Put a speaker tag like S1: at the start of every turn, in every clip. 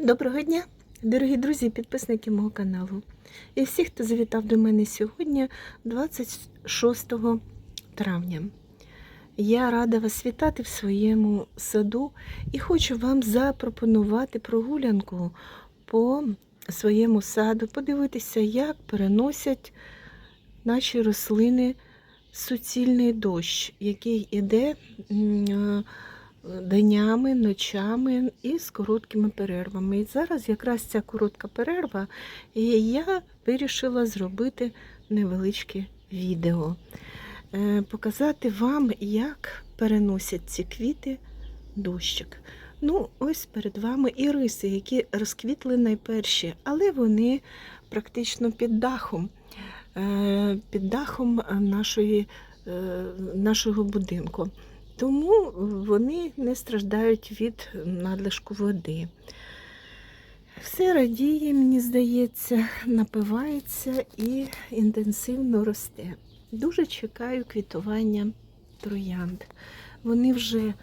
S1: Доброго дня, дорогі друзі підписники мого каналу. І всі, хто завітав до мене сьогодні, 26 травня. Я рада вас вітати в своєму саду і хочу вам запропонувати прогулянку по своєму саду, подивитися, як переносять наші рослини суцільний дощ, який іде е, днями, ночами і з короткими перервами. І зараз якраз ця коротка перерва, і я вирішила зробити невеличке відео, Е, показати вам, як переносять ці квіти дощик. Ну, ось перед вами іриси, які розквітли найперші, але вони практично під дахом, е, під дахом нашої, е, нашого будинку. Тому вони не страждають від надлишку води. Все радіє, мені здається, напивається і інтенсивно росте. Дуже чекаю квітування троянд. Вони вже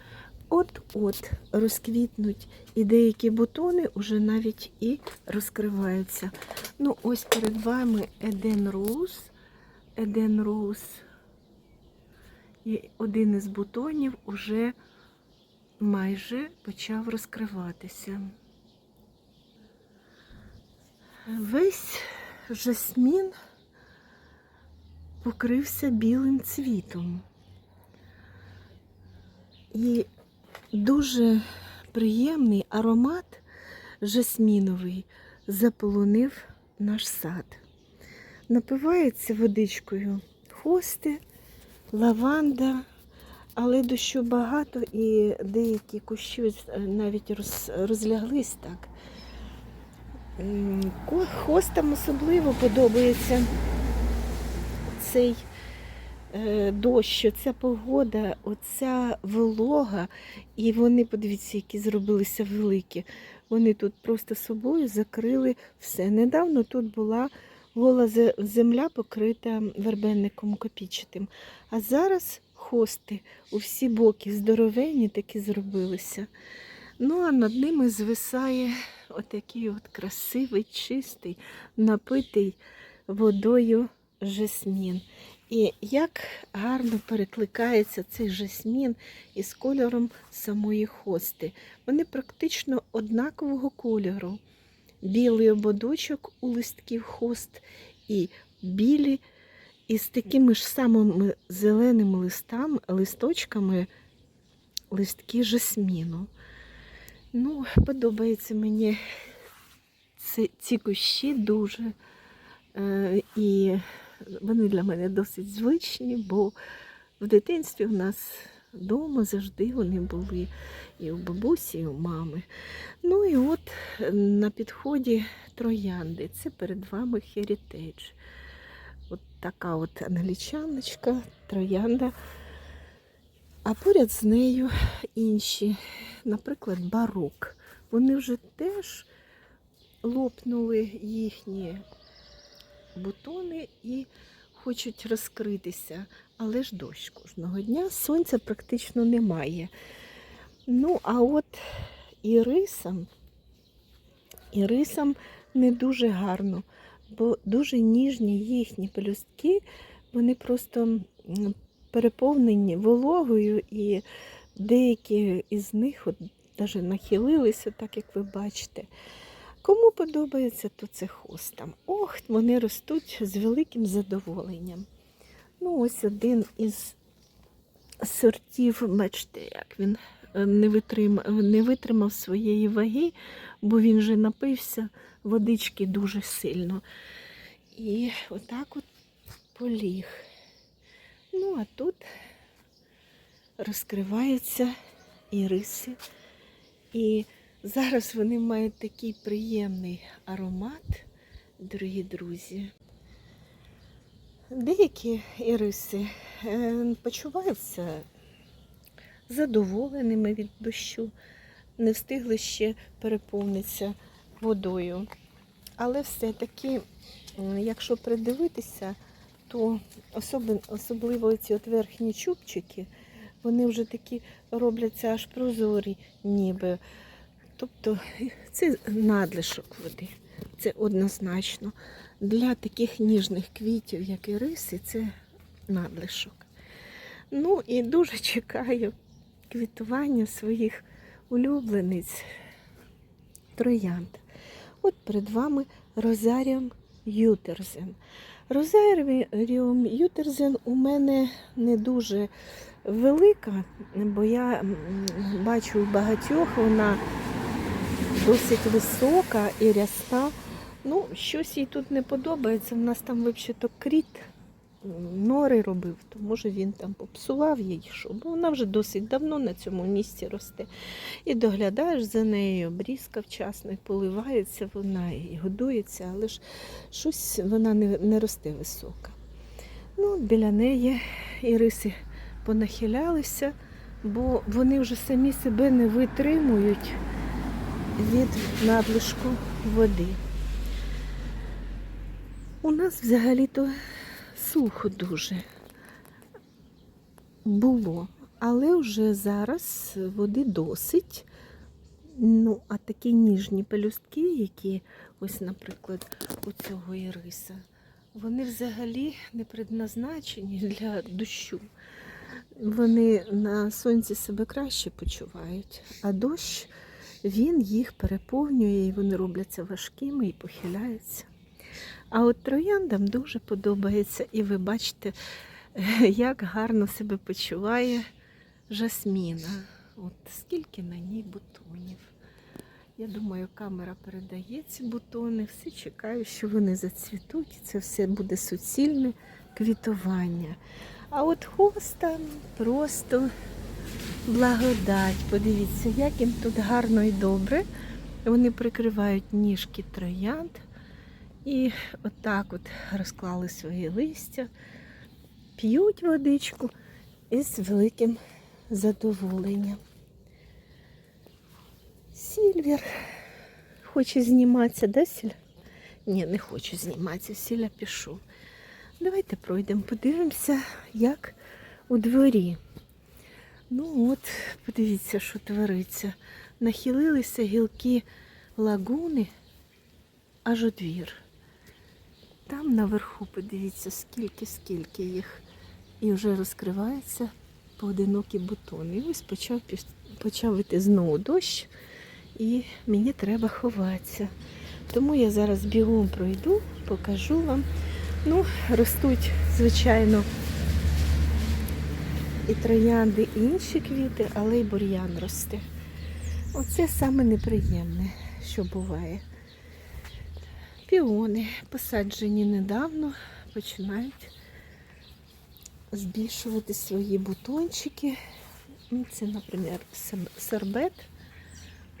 S1: от-от розквітнуть, і деякі бутони вже навіть і розкриваються. Ну, ось перед вами Еден Роуз. Еден Роуз. І один із бутонів уже майже почав розкриватися. Весь жасмін покрився білим цвітом. І дуже приємний аромат жасміновий заполонив наш сад. Напивається водичкою хости, лаванда, але дощу багато і деякі кущі е, навіть роз, розляглись так. Хостам особливо подобається цей е, дощ, ця погода, оця волога, і вони, подивіться, які зробилися великі. Вони тут просто собою закрили все. Недавно тут була гола земля покрита вербенником копічатим. А зараз хости у всі боки здоровенні такі зробилися. Ну, а над ними звисає отакий от красивий, чистий, напитий водою жасмін. І як гарно перекликається цей жасмін із кольором самої хости. Вони практично однакового кольору. Білий ободочок у листків хост і білі із такими ж самими зеленими листами, листочками листки жасміну. Ну, подобається мені ці, ці кущі дуже. Е, і вони для мене досить звичні, бо в дитинстві у нас вдома завжди вони були і у бабусі, і у мами. Ну і от на підході троянди. Це перед вами Heritage. От така от англічаночка, троянда. А поряд з нею інші, наприклад, барок. Вони вже теж лопнули їхні бутони і хочуть розкритися. Але ж дощ кожного дня, сонця практично немає. Ну, а от ірисам, ірисам не дуже гарно, бо дуже ніжні їхні пелюстки, вони просто переповнені вологою, і деякі із них от навіть нахилилися, так як ви бачите. Кому подобається, то це хостам. Ох, вони ростуть з великим задоволенням. Ну, ось один із сортів, бачите, як він е, не витримав, не витримав своєї ваги, бо він вже напився водички дуже сильно. І отак от поліг. Ну, а тут розкриваються іриси. І зараз вони мають такий приємний аромат, дорогі друзі. Деякі іриси е, почуваються задоволеними від дощу, не встигли ще переповнитися водою. Але все-таки, якщо придивитися, то особливо ці от верхні чубчики, вони вже такі робляться аж прозорі, ніби Тобто це надлишок води. Це однозначно. Для таких ніжних квітів, як і риси, це надлишок. Ну і дуже чекаю квітування своїх улюблениць троянд. От перед вами Розаріум Ютерзен. Розаріум Ютерзен у мене не дуже велика, бо я бачу багатьох вона досить висока і рясна. Ну, щось їй тут не подобається. У нас там взагалі кріт нори робив, то може він там попсував їй, що бо вона вже досить давно на цьому місці росте. І доглядаєш за нею, обрізка вчасно, і поливається вона і годується, але ж щось вона не, не росте висока. Ну, біля неї іриси понахилялися, бо вони вже самі себе не витримують від надлишку води. У нас взагалі-то сухо дуже було, але вже зараз води досить. Ну, а такі ніжні пелюстки, які ось, наприклад, у цього іриса, вони взагалі не предназначені для дощу. Вони на сонці себе краще почувають, а дощ він їх переповнює і вони робляться важкими і похиляються. А от трояндам дуже подобається, і ви бачите, як гарно себе почуває жасміна. От скільки на ній бутонів. Я думаю, камера передає ці бутони. Всі чекають, що вони зацвітуть, і це все буде суцільне квітування. А от хоста просто благодать. Подивіться, як їм тут гарно і добре. Вони прикривають ніжки троянд і отак от розклали свої листя, п'ють водичку із великим задоволенням. Сільвір хоче зніматися, да, Сіля? Ні, не хочу зніматися, Сіля пішов. Давайте пройдемо, подивимося, як у дворі. Ну от, подивіться, що твориться. Нахилилися гілки лагуни аж у двір. Там наверху, подивіться, скільки, скільки їх. І вже розкриваються поодинокі бутони. І ось почав, почав іти знову дощ, і мені треба ховатися. Тому я зараз бігом пройду, покажу вам. Ну, ростуть, звичайно, і троянди, і інші квіти, але й бур'ян росте. Оце саме неприємне, що буває. Піони посаджені недавно, починають збільшувати свої бутончики. Ну, Це, наприклад, сербет,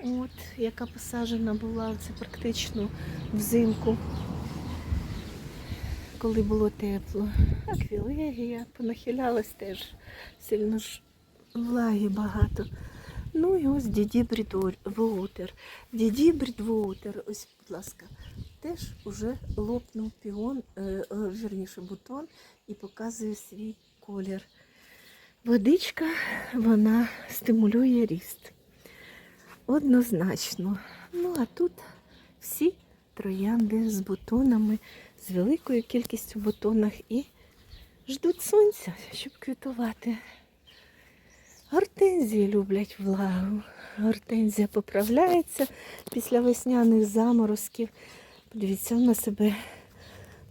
S1: от, яка посаджена була це практично взимку, коли було тепло. Аквілегія понахилялась теж сильно ж влаги багато. Ну і ось Діді Брідвотер. Діді Брідвотер, ось, будь ласка, теж уже лопнув піон, е, е, вірніше бутон і показує свій колір. Водичка, вона стимулює ріст. Однозначно. Ну, а тут всі троянди з бутонами, з великою кількістю бутонах і ждуть сонця, щоб квітувати. Гортензії люблять влагу. Гортензія поправляється після весняних заморозків. Подивіться, вона себе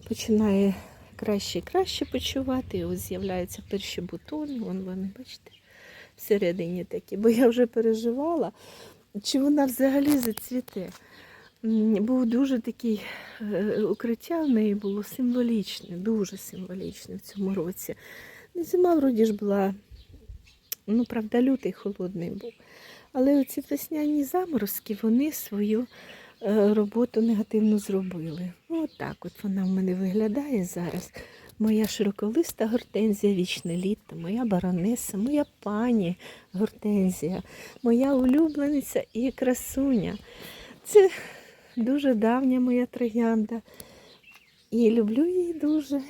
S1: починає краще і краще почувати. І ось з'являються перші бутони. Вон вони, бачите, всередині такі. Бо я вже переживала, чи вона взагалі зацвіте. Був дуже такий е, укриття в неї було символічне, дуже символічне в цьому році. Ну, Зима вроді ж була, ну, правда, лютий холодний був. Але оці весняні заморозки, вони свою е, роботу негативно зробили. Ну, от от вона в мене виглядає зараз. Моя широколиста гортензія вічне літо, моя баронеса, моя пані гортензія, моя улюблениця і красуня. Це дуже давня моя троянда. І люблю її дуже.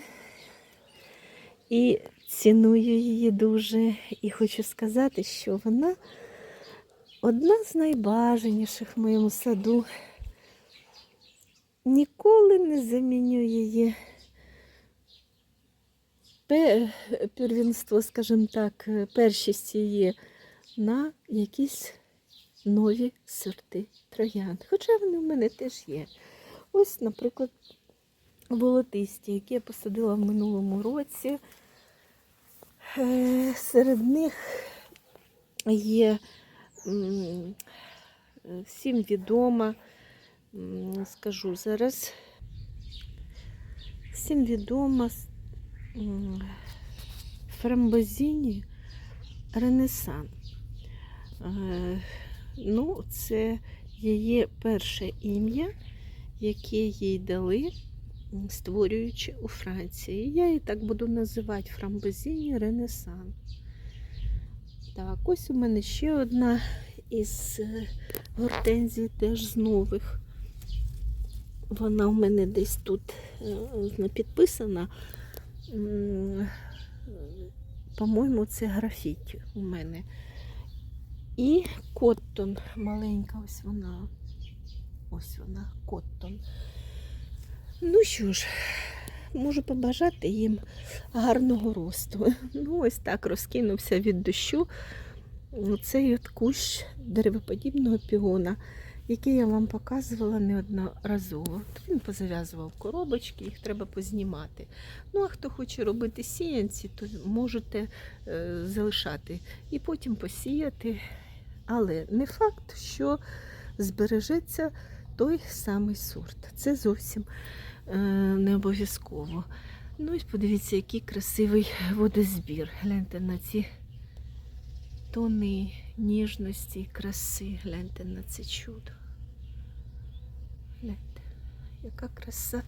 S1: І ціную її дуже. І хочу сказати, що вона одна з найбажаніших в моєму саду. Ніколи не заміню її. Пе- Первенство, скажімо так, першість її на якісь нові сорти троянд. Хоча вони в мене теж є. Ось, наприклад, волотисті, які я посадила в минулому році. Е, Серед них є е, всім відома, скажу зараз, всім відома фрамбозіні Ренесан. Ну, це її перше ім'я, яке їй дали, створюючи у Франції. Я її так буду називати Фрамбозіні Ренесан. Так, ось у мене ще одна із е, гортензій, теж з нових. Вона у мене десь тут е, підписана. По-моєму, це графіті у мене. І коттон маленька, ось вона. Ось вона, коттон. Ну що ж, можу побажати їм гарного росту. Ну, ось так розкинувся від дощу цей от кущ деревоподібного піона, який я вам показувала неодноразово. Він позав'язував коробочки, їх треба познімати. Ну, а хто хоче робити сіянці, то можете е, залишати і потім посіяти. Але не факт, що збережеться той самий сорт. Це зовсім е, не обов'язково. Ну і подивіться, який красивий водозбір. Гляньте на ці тони ніжності і краси. Гляньте на це чудо. Гляньте, яка краса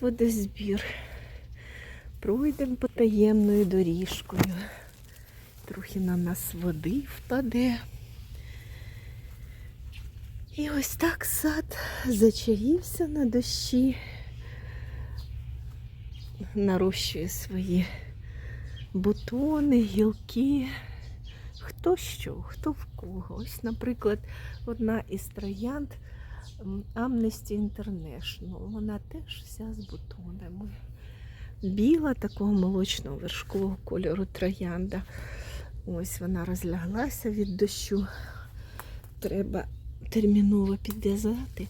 S1: водозбір. Пройдемо потаємною доріжкою. Трохи на нас води впаде. І ось так сад зачаївся на дощі, нарощує свої бутони, гілки. Хто що, хто в кого. Ось, наприклад, одна із троянд Amnesty International. Вона теж вся з бутонами. Біла такого молочного вершкового кольору троянда. Ось вона розляглася від дощу. Треба терміново підв'язати.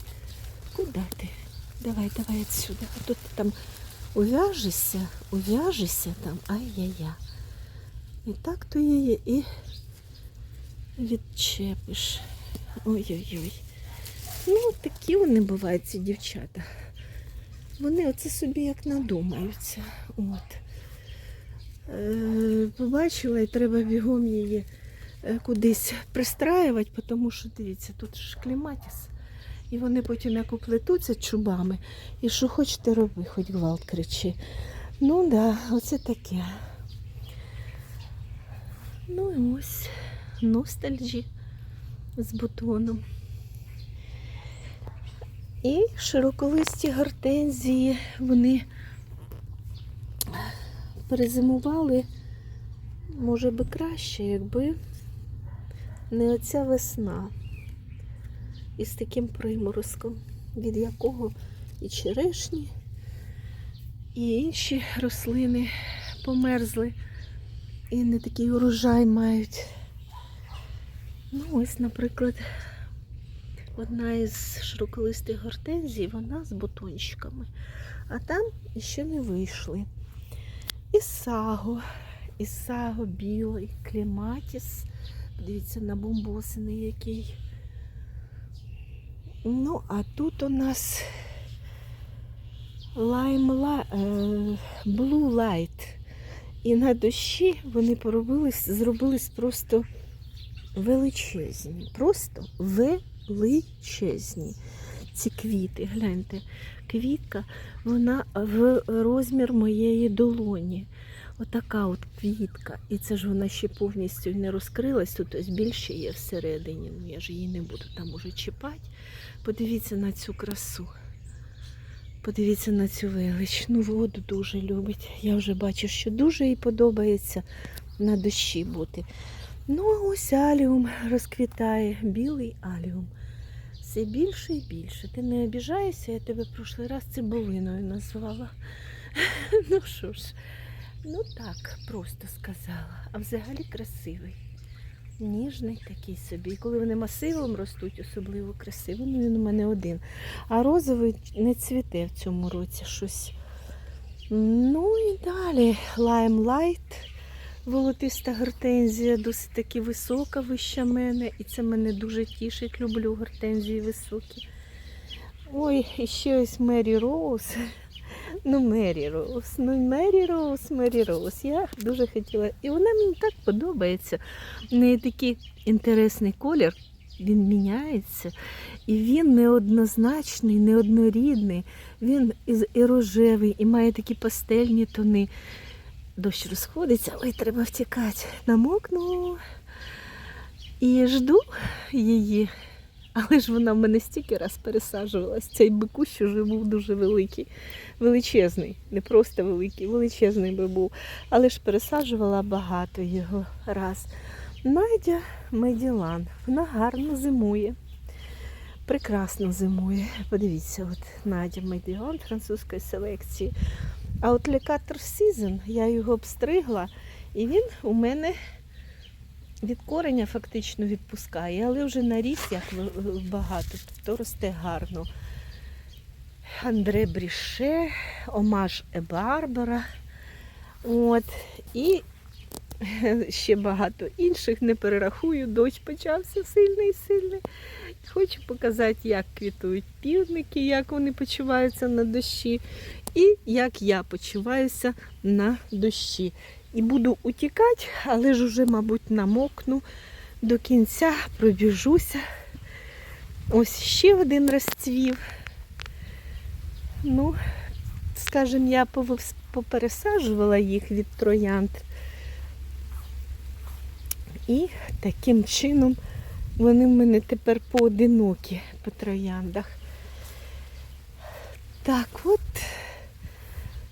S1: Куди ти? Давай, давай відсюди. А то ти там ув'яжешся, ув'яжешся там, ай-яй-я. І так то її і відчепиш. Ой-ой-ой. Ну, такі вони бувають, ці дівчата. Вони оце собі як надумаються. От. Е, побачила і треба бігом її е, кудись пристраювати, тому що дивіться, тут ж кліматіс. І вони потім як уплетуться чубами. І що хочете роби, хоч гвалт кричи. Ну да, оце таке. Ну і ось ностальджі з бутоном. І широколисті гортензії, вони перезимували, може би краще, якби не оця весна із таким приморозком, від якого і черешні, і інші рослини померзли і не такий урожай мають. Ну, ось, наприклад, одна із широколистих гортензій, вона з бутончиками. А там ще не вийшли. І саго, і саго білий, кліматіс. Дивіться на бомбосини який. Ну, а тут у нас лайм ла... е, Blue Light. І на дощі вони поробились, зробились просто величезні. Просто величезні. Ці квіти, гляньте, квітка, вона в розмір моєї долоні. Отака от квітка. І це ж вона ще повністю не розкрилась, тут ось більше є всередині. Ну я ж її не буду там уже чіпати. Подивіться на цю красу. Подивіться на цю велич. Ну, воду дуже любить. Я вже бачу, що дуже їй подобається на дощі бути. Ну, ось аліум розквітає, білий аліум. Все більше і більше. Ти не обіжаєшся, я тебе в прошлий раз цибулиною назвала. Ну що ж, ну так, просто сказала. А взагалі красивий. Ніжний такий собі. І коли вони масивом ростуть, особливо красиво, ну він у мене один. А розовий не цвіте в цьому році щось. Ну і далі лаймлайт. Волотиста гортензія, досить таки висока, вища мене, і це мене дуже тішить. Люблю гортензії високі. Ой, і ще ось Мері Роуз. Ну, Мері Роуз, ну Мері Роуз, Мері Роуз. Я дуже хотіла. І вона мені так подобається. В неї такий інтересний колір, він міняється. І він неоднозначний, неоднорідний. Він і, рожевий, і має такі пастельні тони. Дощ розходиться, ой, треба втікати. Намокну і жду її. Але ж вона в мене стільки раз пересаджувалась. Цей бикущ уже був дуже великий, величезний, не просто великий, величезний би був. Але ж пересаджувала багато його раз. Надя Меділан, вона гарно зимує. Прекрасно зимує. Подивіться, от Надя Меділан французької селекції. А от лекатор Season, я його обстригла, і він у мене від кореня фактично відпускає, але вже наріс як багато, тобто росте гарно. Андре Бріше, Омаж Е. От. І ще багато інших не перерахую. Дощ почався сильний, сильний. Хочу показати, як квітують півники, як вони почуваються на дощі, і як я почуваюся на дощі. І буду утікати, але ж уже, мабуть, намокну до кінця, пробіжуся. Ось ще один розцвів. Ну, скажімо, я попересаджувала їх від троянд. І таким чином вони в мене тепер поодинокі по трояндах. Так, от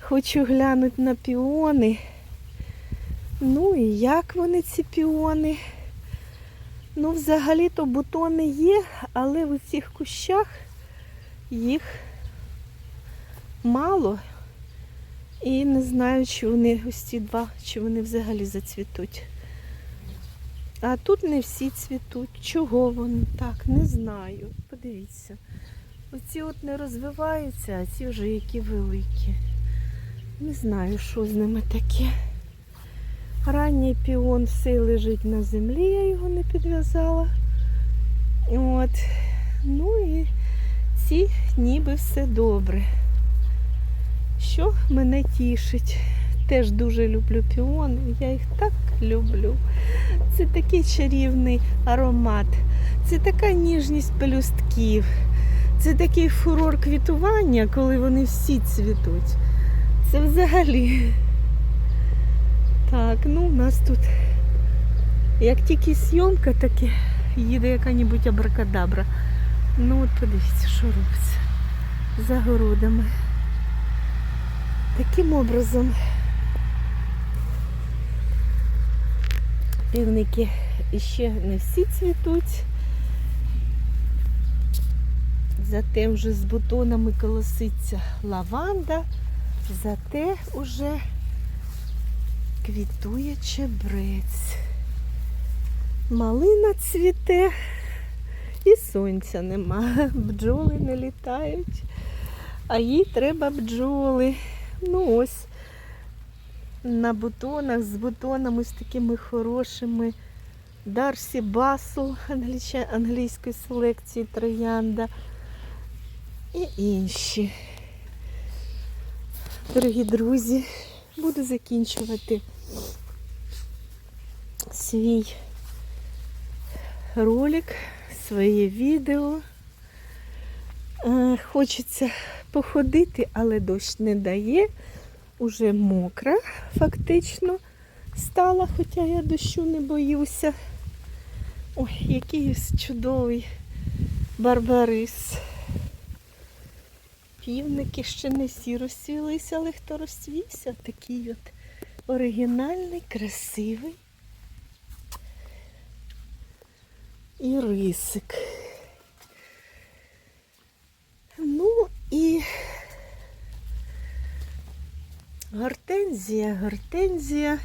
S1: хочу глянути на піони. Ну і як вони ці піони? Ну, взагалі-то бутони є, але в цих кущах їх мало. І не знаю, чи вони ось ці два, чи вони взагалі зацвітуть. А тут не всі цвітуть. Чого вони так? Не знаю. Подивіться. Оці от не розвиваються, а ці вже які великі. Не знаю, що з ними таке. Ранній піон все лежить на землі, я його не підв'язала. От. Ну і ці ніби все добре. Що мене тішить. Теж дуже люблю піони, я їх так люблю. Це такий чарівний аромат, це така ніжність пелюстків, це такий фурор квітування, коли вони всі цвітуть. Це взагалі. Так, ну у нас тут як тільки зйомка, так і їде яка-небудь абракадабра. Ну от подивіться, що робиться за городами. Таким образом півники ще не всі цвітуть. Зате вже з бутонами колоситься лаванда, зате уже квітує чебрець. Малина цвіте і сонця нема. Бджоли не літають, а їй треба бджоли. Ну ось на бутонах з бутонами з такими хорошими. Дарсі Басл англійської селекції троянда і інші. Дорогі друзі, буду закінчувати свій ролик, своє відео. Е, Хочеться походити, але дощ не дає. Уже мокра фактично стала, хоча я дощу не боюся. Ой, який чудовий барбарис. Півники ще не всі розцвілися, але хто розцвівся, такий от оригінальний, красивий. і рисик. Ну і гортензія, гортензія.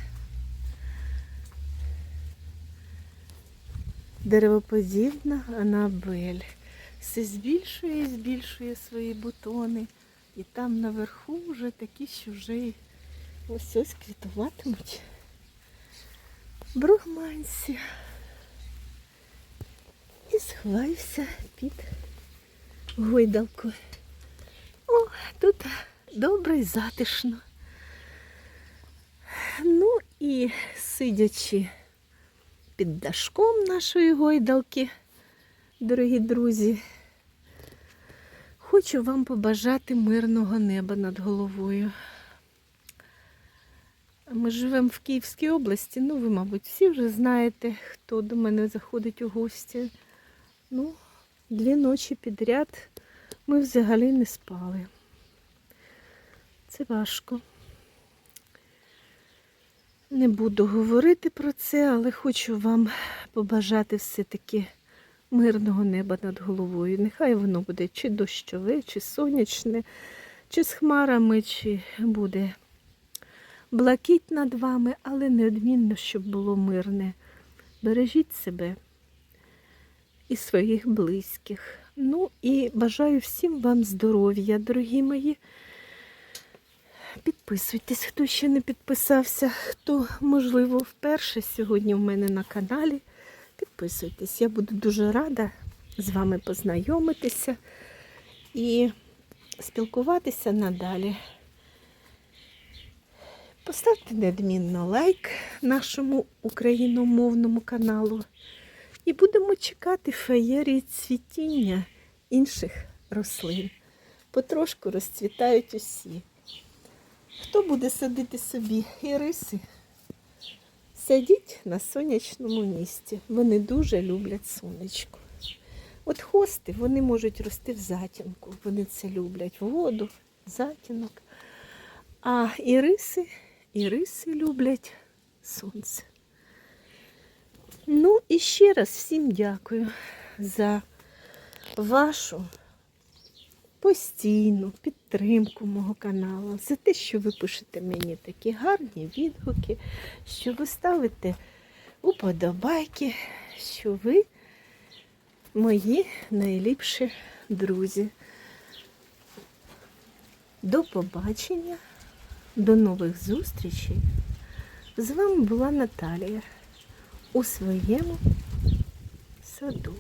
S1: Деревоподібна анабель. Все збільшує і збільшує свої бутони. І там наверху вже такі, що й ось ось квітуватимуть. Бругманці. І сховаюся під гойдалку. О, тут добре і затишно. Ну і сидячи під дашком нашої гойдалки, дорогі друзі, хочу вам побажати мирного неба над головою. Ми живемо в Київській області, ну ви, мабуть, всі вже знаєте, хто до мене заходить у гості. Ну, дві ночі підряд ми взагалі не спали. Це важко. Не буду говорити про це, але хочу вам побажати все-таки мирного неба над головою. Нехай воно буде чи дощове, чи сонячне, чи з хмарами, чи буде блакить над вами, але неодмінно, щоб було мирне. Бережіть себе і своїх близьких. Ну і бажаю всім вам здоров'я, дорогі мої. Підписуйтесь, хто ще не підписався, хто, можливо, вперше сьогодні у мене на каналі. Підписуйтесь, я буду дуже рада з вами познайомитися і спілкуватися надалі. Поставте неодмінно лайк нашому україномовному каналу. І будемо чекати феєрії цвітіння інших рослин. Потрошку розцвітають усі. Хто буде садити собі іриси? Садіть на сонячному місці. Вони дуже люблять сонечко. От хости вони можуть рости в затінку. Вони це люблять воду, затінок. А іриси, іриси люблять сонце. Ну і ще раз всім дякую за вашу постійну підтримку мого каналу, за те, що ви пишете мені такі гарні відгуки, що ви ставите уподобайки, що ви мої найліпші друзі. До побачення, до нових зустрічей. З вами була Наталія у своєму саду.